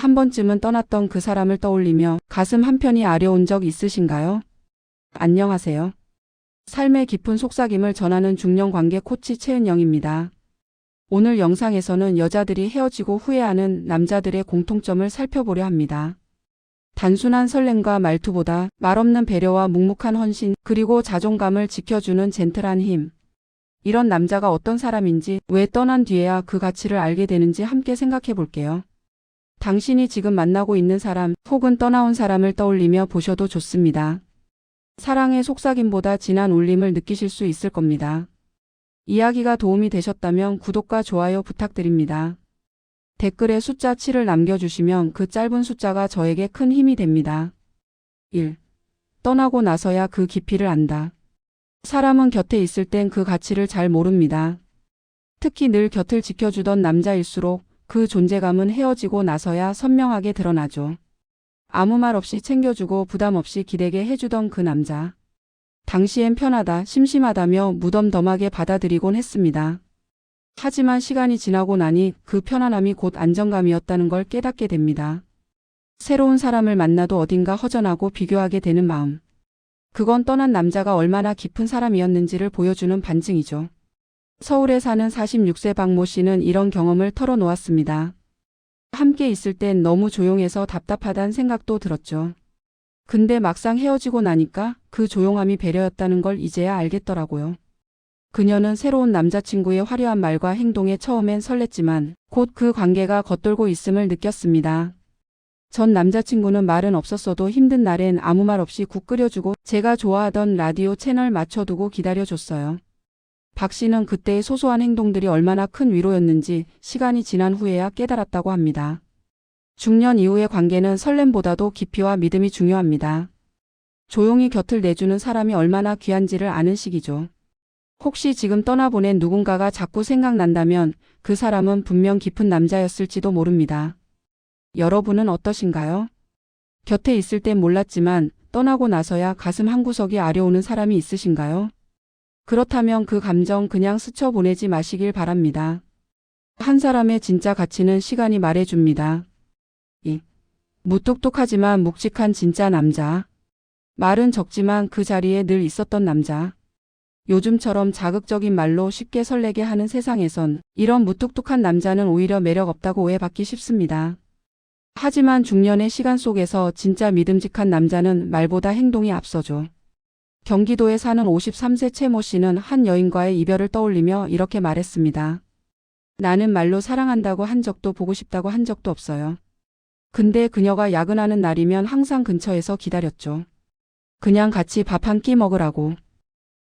한 번쯤은 떠났던 그 사람을 떠올리며 가슴 한편이 아려온 적 있으신가요? 안녕하세요. 삶의 깊은 속삭임을 전하는 중년 관계 코치 최은영입니다. 오늘 영상에서는 여자들이 헤어지고 후회하는 남자들의 공통점을 살펴보려 합니다. 단순한 설렘과 말투보다 말없는 배려와 묵묵한 헌신, 그리고 자존감을 지켜주는 젠틀한 힘. 이런 남자가 어떤 사람인지, 왜 떠난 뒤에야 그 가치를 알게 되는지 함께 생각해 볼게요. 당신이 지금 만나고 있는 사람, 혹은 떠나온 사람을 떠올리며 보셔도 좋습니다. 사랑의 속삭임보다 진한 울림을 느끼실 수 있을 겁니다. 이야기가 도움이 되셨다면 구독과 좋아요 부탁드립니다. 댓글에 숫자 7을 남겨주시면 그 짧은 숫자가 저에게 큰 힘이 됩니다. 1. 떠나고 나서야 그 깊이를 안다. 사람은 곁에 있을 땐 그 가치를 잘 모릅니다. 특히 늘 곁을 지켜주던 남자일수록 그 존재감은 헤어지고 나서야 선명하게 드러나죠. 아무 말 없이 챙겨주고 부담 없이 기대게 해주던 그 남자. 당시엔 편하다, 심심하다며 무덤덤하게 받아들이곤 했습니다. 하지만 시간이 지나고 나니 그 편안함이 곧 안정감이었다는 걸 깨닫게 됩니다. 새로운 사람을 만나도 어딘가 허전하고 비교하게 되는 마음. 그건 떠난 남자가 얼마나 깊은 사람이었는지를 보여주는 반증이죠. 서울에 사는 46세 박모 씨는 이런 경험을 털어놓았습니다. 함께 있을 땐 너무 조용해서 답답하단 생각도 들었죠. 근데 막상 헤어지고 나니까 그 조용함이 배려였다는 걸 이제야 알겠더라고요. 그녀는 새로운 남자친구의 화려한 말과 행동에 처음엔 설렜지만 곧 그 관계가 겉돌고 있음을 느꼈습니다. 전 남자친구는 말은 없었어도 힘든 날엔 아무 말 없이 국 끓여주고 제가 좋아하던 라디오 채널 맞춰두고 기다려줬어요. 박 씨는 그때의 소소한 행동들이 얼마나 큰 위로였는지 시간이 지난 후에야 깨달았다고 합니다. 중년 이후의 관계는 설렘보다도 깊이와 믿음이 중요합니다. 조용히 곁을 내주는 사람이 얼마나 귀한지를 아는 시기죠. 혹시 지금 떠나보낸 누군가가 자꾸 생각난다면 그 사람은 분명 깊은 남자였을지도 모릅니다. 여러분은 어떠신가요? 곁에 있을 땐 몰랐지만 떠나고 나서야 가슴 한구석이 아려오는 사람이 있으신가요? 그렇다면 그 감정 그냥 스쳐 보내지 마시길 바랍니다. 한 사람의 진짜 가치는 시간이 말해줍니다. 2. 무뚝뚝하지만 묵직한 진짜 남자. 말은 적지만 그 자리에 늘 있었던 남자. 요즘처럼 자극적인 말로 쉽게 설레게 하는 세상에선 이런 무뚝뚝한 남자는 오히려 매력 없다고 오해받기 쉽습니다. 하지만 중년의 시간 속에서 진짜 믿음직한 남자는 말보다 행동이 앞서죠. 경기도에 사는 53세 최모 씨는 한 여인과의 이별을 떠올리며 이렇게 말했습니다. 나는 말로 사랑한다고 한 적도 보고 싶다고 한 적도 없어요. 근데 그녀가 야근하는 날이면 항상 근처에서 기다렸죠. 그냥 같이 밥 한 끼 먹으라고.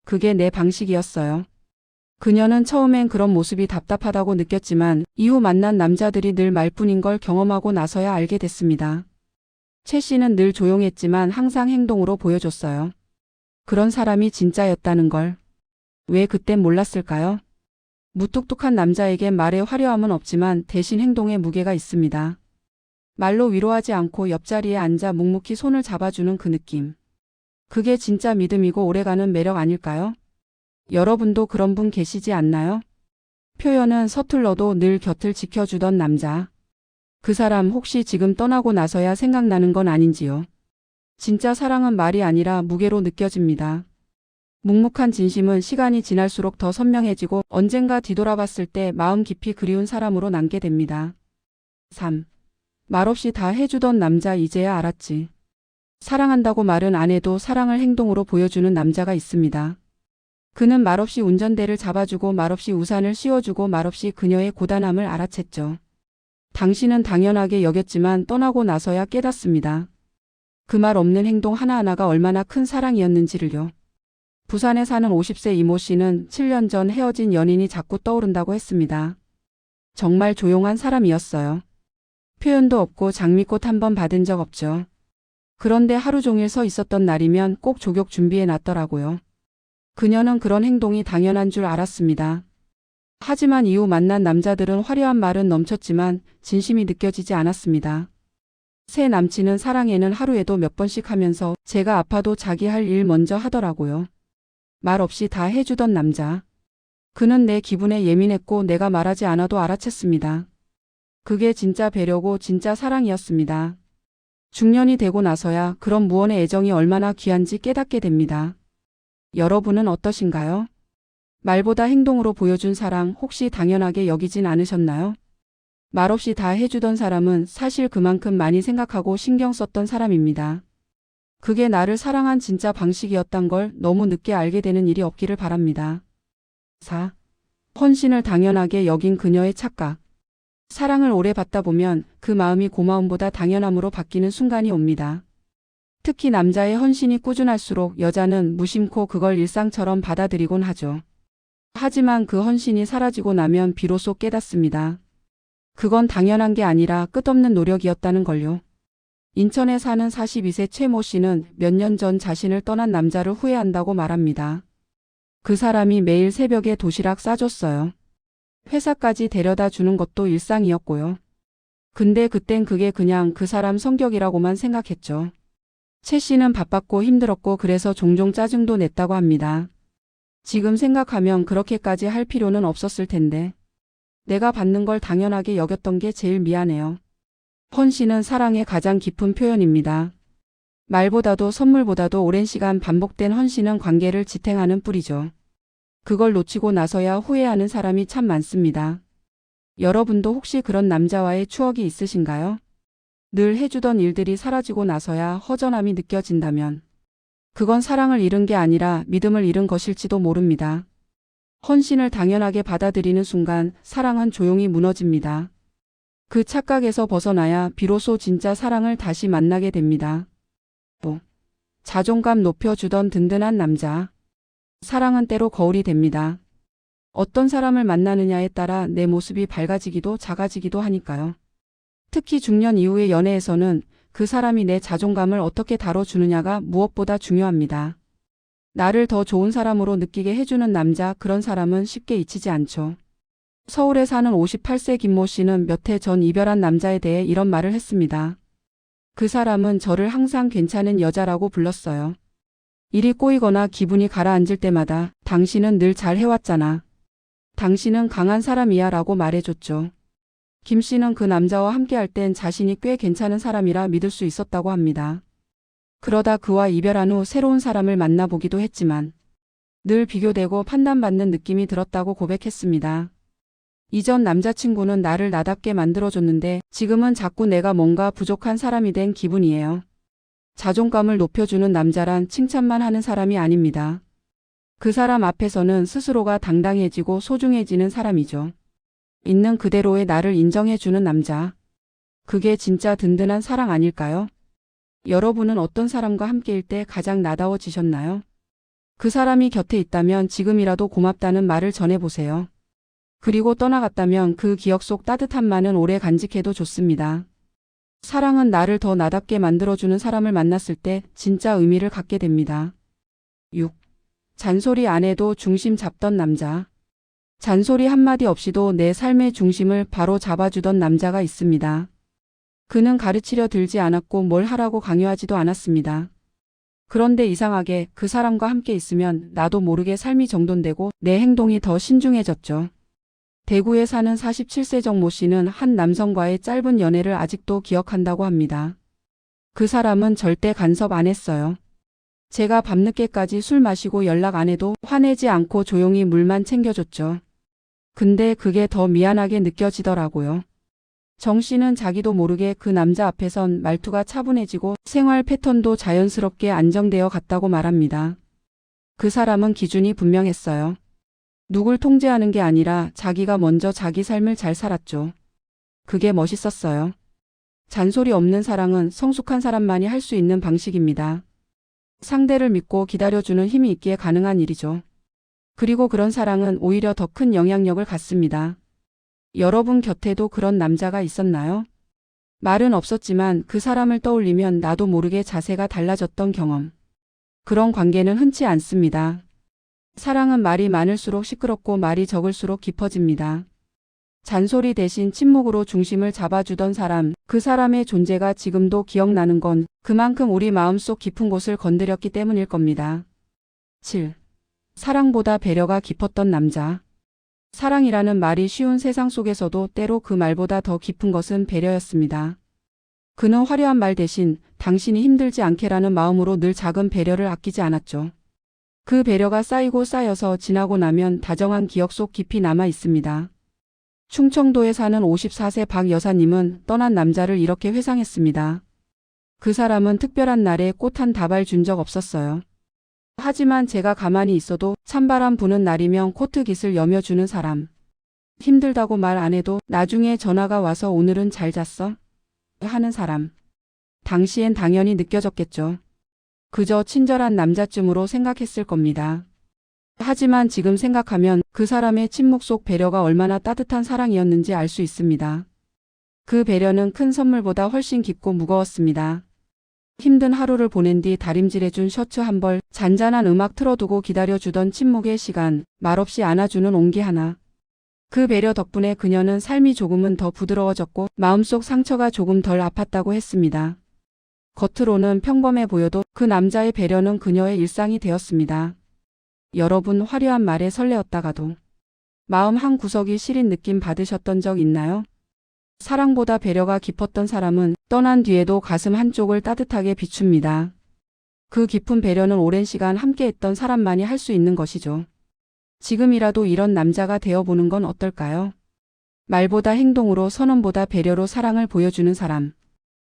그게 내 방식이었어요. 그녀는 처음엔 그런 모습이 답답하다고 느꼈지만 이후 만난 남자들이 늘 말뿐인 걸 경험하고 나서야 알게 됐습니다. 최 씨는 늘 조용했지만 항상 행동으로 보여줬어요. 그런 사람이 진짜였다는 걸. 왜 그땐 몰랐을까요? 무뚝뚝한 남자에겐 말의 화려함은 없지만 대신 행동에 무게가 있습니다. 말로 위로하지 않고 옆자리에 앉아 묵묵히 손을 잡아주는 그 느낌. 그게 진짜 믿음이고 오래가는 매력 아닐까요? 여러분도 그런 분 계시지 않나요? 표현은 서툴러도 늘 곁을 지켜주던 남자. 그 사람 혹시 지금 떠나고 나서야 생각나는 건 아닌지요? 진짜 사랑은 말이 아니라 무게로 느껴집니다. 묵묵한 진심은 시간이 지날수록 더 선명해지고 언젠가 뒤돌아봤을 때 마음 깊이 그리운 사람으로 남게 됩니다. 3. 말없이 다 해주던 남자 이제야 알았지. 사랑한다고 말은 안 해도 사랑을 행동으로 보여주는 남자가 있습니다. 그는 말없이 운전대를 잡아주고 말없이 우산을 씌워주고 말없이 그녀의 고단함을 알아챘죠. 당신은 당연하게 여겼지만 떠나고 나서야 깨닫습니다. 그 말 없는 행동 하나하나가 얼마나 큰 사랑이었는지를요. 부산에 사는 50세 이모 씨는 7년 전 헤어진 연인이 자꾸 떠오른다고 했습니다. 정말 조용한 사람이었어요. 표현도 없고 장미꽃 한 번 받은 적 없죠. 그런데 하루 종일 서 있었던 날이면 꼭 조격 준비해 놨더라고요. 그녀는 그런 행동이 당연한 줄 알았습니다. 하지만 이후 만난 남자들은 화려한 말은 넘쳤지만 진심이 느껴지지 않았습니다. 새 남친은 사랑에는 하루에도 몇 번씩 하면서 제가 아파도 자기 할 일 먼저 하더라고요. 말 없이 다 해주던 남자. 그는 내 기분에 예민했고 내가 말하지 않아도 알아챘습니다. 그게 진짜 배려고 진짜 사랑이었습니다. 중년이 되고 나서야 그런 무언의 애정이 얼마나 귀한지 깨닫게 됩니다. 여러분은 어떠신가요? 말보다 행동으로 보여준 사랑 혹시 당연하게 여기진 않으셨나요? 말없이 다 해주던 사람은 사실 그만큼 많이 생각하고 신경 썼던 사람입니다. 그게 나를 사랑한 진짜 방식이었단 걸 너무 늦게 알게 되는 일이 없기를 바랍니다. 4. 헌신을 당연하게 여긴 그녀의 착각. 사랑을 오래 받다 보면 그 마음이 고마움보다 당연함으로 바뀌는 순간이 옵니다. 특히 남자의 헌신이 꾸준할수록 여자는 무심코 그걸 일상처럼 받아들이곤 하죠. 하지만 그 헌신이 사라지고 나면 비로소 깨닫습니다. 그건 당연한 게 아니라 끝없는 노력이었다는 걸요. 인천에 사는 42세 최 모 씨는 몇 년 전 자신을 떠난 남자를 후회한다고 말합니다. 그 사람이 매일 새벽에 도시락 싸줬어요. 회사까지 데려다 주는 것도 일상이었고요. 근데 그땐 그게 그냥 그 사람 성격이라고만 생각했죠. 최 씨는 바빴고 힘들었고 그래서 종종 짜증도 냈다고 합니다. 지금 생각하면 그렇게까지 할 필요는 없었을 텐데. 내가 받는 걸 당연하게 여겼던 게 제일 미안해요. 헌신은 사랑의 가장 깊은 표현입니다. 말보다도 선물보다도 오랜 시간 반복된 헌신은 관계를 지탱하는 뿌리죠. 그걸 놓치고 나서야 후회하는 사람이 참 많습니다. 여러분도 혹시 그런 남자와의 추억이 있으신가요? 늘 해주던 일들이 사라지고 나서야 허전함이 느껴진다면 그건 사랑을 잃은 게 아니라 믿음을 잃은 것일지도 모릅니다. 헌신을 당연하게 받아들이는 순간 사랑은 조용히 무너집니다. 그 착각에서 벗어나야 비로소 진짜 사랑을 다시 만나게 됩니다. 5. 자존감 높여주던 든든한 남자. 사랑은 때로 거울이 됩니다. 어떤 사람을 만나느냐에 따라 내 모습이 밝아지기도 작아지기도 하니까요. 특히 중년 이후의 연애에서는 그 사람이 내 자존감을 어떻게 다뤄주느냐가 무엇보다 중요합니다. 나를 더 좋은 사람으로 느끼게 해주는 남자 그런 사람은 쉽게 잊히지 않죠. 서울에 사는 58세 김모 씨는 몇 해 전 이별한 남자에 대해 이런 말을 했습니다. 그 사람은 저를 항상 괜찮은 여자라고 불렀어요. 일이 꼬이거나 기분이 가라앉을 때마다 당신은 늘 잘 해왔잖아. 당신은 강한 사람이야 라고 말해줬죠. 김 씨는 그 남자와 함께할 땐 자신이 꽤 괜찮은 사람이라 믿을 수 있었다고 합니다. 그러다 그와 이별한 후 새로운 사람을 만나보기도 했지만 늘 비교되고 판단받는 느낌이 들었다고 고백했습니다. 이전 남자친구는 나를 나답게 만들어줬는데 지금은 자꾸 내가 뭔가 부족한 사람이 된 기분이에요. 자존감을 높여주는 남자란 칭찬만 하는 사람이 아닙니다. 그 사람 앞에서는 스스로가 당당해지고 소중해지는 사람이죠. 있는 그대로의 나를 인정해주는 남자. 그게 진짜 든든한 사랑 아닐까요? 여러분은 어떤 사람과 함께일 때 가장 나다워지셨나요? 그 사람이 곁에 있다면 지금이라도 고맙다는 말을 전해보세요. 그리고 떠나갔다면 그 기억 속 따뜻함만은 오래 간직해도 좋습니다. 사랑은 나를 더 나답게 만들어주는 사람을 만났을 때 진짜 의미를 갖게 됩니다. 6. 잔소리 안 해도 중심 잡던 남자. 잔소리 한마디 없이도 내 삶의 중심을 바로 잡아주던 남자가 있습니다. 그는 가르치려 들지 않았고 뭘 하라고 강요하지도 않았습니다. 그런데 이상하게 그 사람과 함께 있으면 나도 모르게 삶이 정돈되고 내 행동이 더 신중해졌죠. 대구에 사는 47세 정모 씨는 한 남성과의 짧은 연애를 아직도 기억한다고 합니다. 그 사람은 절대 간섭 안 했어요. 제가 밤늦게까지 술 마시고 연락 안 해도 화내지 않고 조용히 물만 챙겨줬죠. 근데 그게 더 미안하게 느껴지더라고요. 정 씨는 자기도 모르게 그 남자 앞에선 말투가 차분해지고 생활 패턴도 자연스럽게 안정되어 갔다고 말합니다. 그 사람은 기준이 분명했어요. 누굴 통제하는 게 아니라 자기가 먼저 자기 삶을 잘 살았죠. 그게 멋있었어요. 잔소리 없는 사랑은 성숙한 사람만이 할 수 있는 방식입니다. 상대를 믿고 기다려주는 힘이 있기에 가능한 일이죠. 그리고 그런 사랑은 오히려 더 큰 영향력을 갖습니다. 여러분 곁에도 그런 남자가 있었나요? 말은 없었지만 그 사람을 떠올리면 나도 모르게 자세가 달라졌던 경험. 그런 관계는 흔치 않습니다. 사랑은 말이 많을수록 시끄럽고 말이 적을수록 깊어집니다. 잔소리 대신 침묵으로 중심을 잡아주던 사람, 그 사람의 존재가 지금도 기억나는 건 그만큼 우리 마음속 깊은 곳을 건드렸기 때문일 겁니다. 7. 사랑보다 배려가 깊었던 남자. 사랑이라는 말이 쉬운 세상 속에서도 때로 그 말보다 더 깊은 것은 배려였습니다. 그는 화려한 말 대신 당신이 힘들지 않게라는 마음으로 늘 작은 배려를 아끼지 않았죠. 그 배려가 쌓이고 쌓여서 지나고 나면 다정한 기억 속 깊이 남아 있습니다. 충청도에 사는 54세 박 여사님은 떠난 남자를 이렇게 회상했습니다. 그 사람은 특별한 날에 꽃 한 다발 준 적 없었어요. 하지만 제가 가만히 있어도 찬바람 부는 날이면 코트 깃을 여며주는 사람. 힘들다고 말 안 해도 나중에 전화가 와서 오늘은 잘 잤어? 하는 사람. 당시엔 당연히 느껴졌겠죠. 그저 친절한 남자쯤으로 생각했을 겁니다. 하지만 지금 생각하면 그 사람의 침묵 속 배려가 얼마나 따뜻한 사랑이었는지 알 수 있습니다. 그 배려는 큰 선물보다 훨씬 깊고 무거웠습니다. 힘든 하루를 보낸 뒤 다림질해준 셔츠 한 벌, 잔잔한 음악 틀어두고 기다려주던 침묵의 시간, 말없이 안아주는 온기 하나. 그 배려 덕분에 그녀는 삶이 조금은 더 부드러워졌고 마음속 상처가 조금 덜 아팠다고 했습니다. 겉으로는 평범해 보여도 그 남자의 배려는 그녀의 일상이 되었습니다. 여러분 화려한 말에 설레었다가도 마음 한 구석이 시린 느낌 받으셨던 적 있나요? 사랑보다 배려가 깊었던 사람은 떠난 뒤에도 가슴 한쪽을 따뜻하게 비춥니다. 그 깊은 배려는 오랜 시간 함께했던 사람만이 할 수 있는 것이죠. 지금이라도 이런 남자가 되어보는 건 어떨까요? 말보다 행동으로 선언보다 배려로 사랑을 보여주는 사람.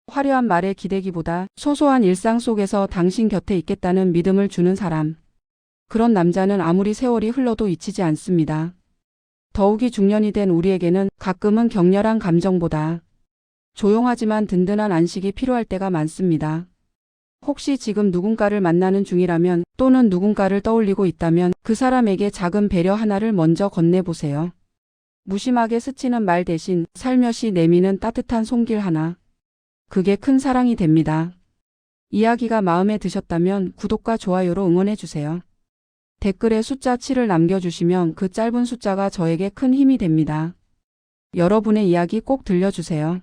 화려한 말에 기대기보다 소소한 일상 속에서 당신 곁에 있겠다는 믿음을 주는 사람. 그런 남자는 아무리 세월이 흘러도 잊히지 않습니다. 더욱이 중년이 된 우리에게는 가끔은 격렬한 감정보다 조용하지만 든든한 안식이 필요할 때가 많습니다. 혹시 지금 누군가를 만나는 중이라면 또는 누군가를 떠올리고 있다면 그 사람에게 작은 배려 하나를 먼저 건네보세요. 무심하게 스치는 말 대신 살며시 내미는 따뜻한 손길 하나. 그게 큰 사랑이 됩니다. 이야기가 마음에 드셨다면 구독과 좋아요로 응원해주세요. 댓글에 숫자 7을 남겨주시면 그 짧은 숫자가 저에게 큰 힘이 됩니다. 여러분의 이야기 꼭 들려주세요.